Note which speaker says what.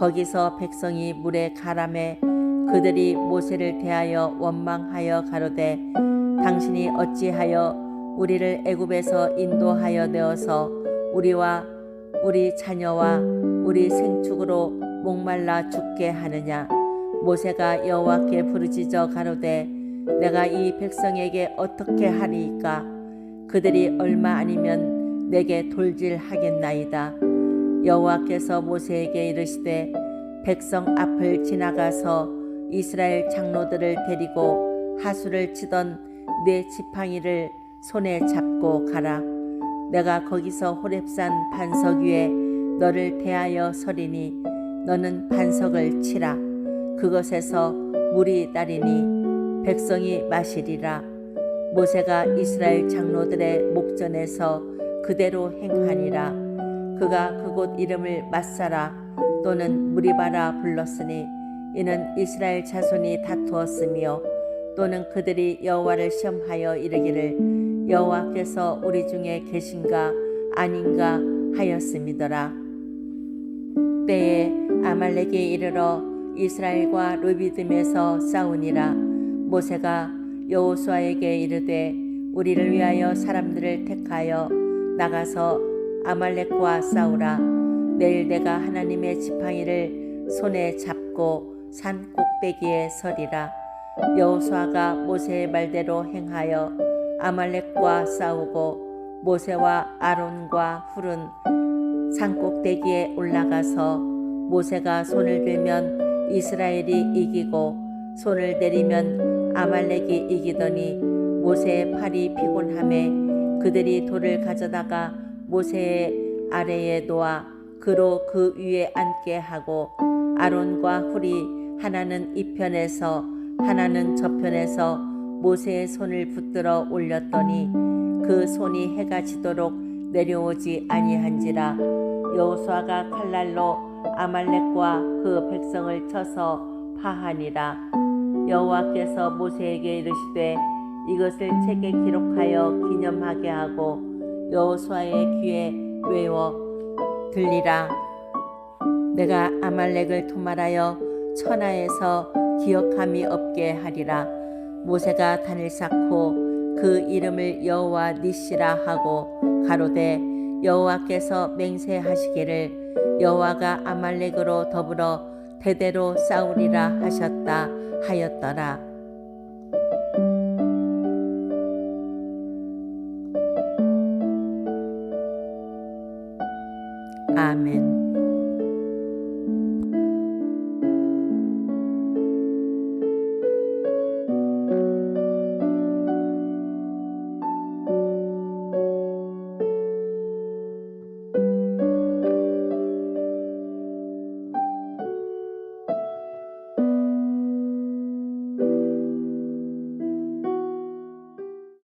Speaker 1: 거기서 백성이 물에 가람해 그들이 모세를 대하여 원망하여 가로되 당신이 어찌하여 우리를 애굽에서 인도하여 내어서 우리와 우리 자녀와 우리 생축으로 목말라 죽게 하느냐? 모세가 여호와께 부르짖어 가로되 내가 이 백성에게 어떻게 하리이까? 그들이 얼마 아니면 내게 돌질하겠나이다 여호와께서 모세에게 이르시되 백성 앞을 지나가서 이스라엘 장로들을 데리고 하수를 치던 네 지팡이를 손에 잡고 가라. 내가 거기서 호렙산 반석 위에 너를 대하여 서리니 너는 반석을 치라. 그것에서 물이 따리니 백성이 마시리라. 모세가 이스라엘 장로들의 목전에서 그대로 행하니라 그가 그곳 이름을 마사라 또는 무리바라 불렀으니 이는 이스라엘 자손이 다투었으며 또는 그들이 여호와를 시험하여 이르기를 여호와께서 우리 중에 계신가 아닌가 하였음이더라. 때에 아말렉에 이르러 이스라엘과 루비딤에서 싸우니라. 모세가 여호수아에게 이르되 우리를 위하여 사람들을 택하여 나가서 아말렉과 싸우라. 내일 내가 하나님의 지팡이를 손에 잡고 산 꼭대기에 서리라. 여호수아가 모세의 말대로 행하여 아말렉과 싸우고 모세와 아론과 훌은 산 꼭대기에 올라가서 모세가 손을 들면 이스라엘이 이기고 손을 내리면 아말렉이 이기더니 모세의 팔이 피곤함에 그들이 돌을 가져다가 모세의 아래에 놓아 그로 그 위에 앉게 하고 아론과 훌이 하나는 이편에서 하나는 저편에서 모세의 손을 붙들어 올렸더니 그 손이 해가 지도록 내려오지 아니한지라 여호수아가 칼날로 아말렉과 그 백성을 쳐서 파하니라. 여호와께서 모세에게 이르시되 이것을 책에 기록하여 기념하게 하고 여호수아의 귀에 외워 들리라. 내가 아말렉을 도말하여 천하에서 기억함이 없게 하리라. 모세가 단을 쌓고 그 이름을 여호와 니시라 하고 가로되 여호와께서 맹세하시기를 여호와가 아말렉으로 더불어 대대로 싸우리라 하셨다 하였더라 아멘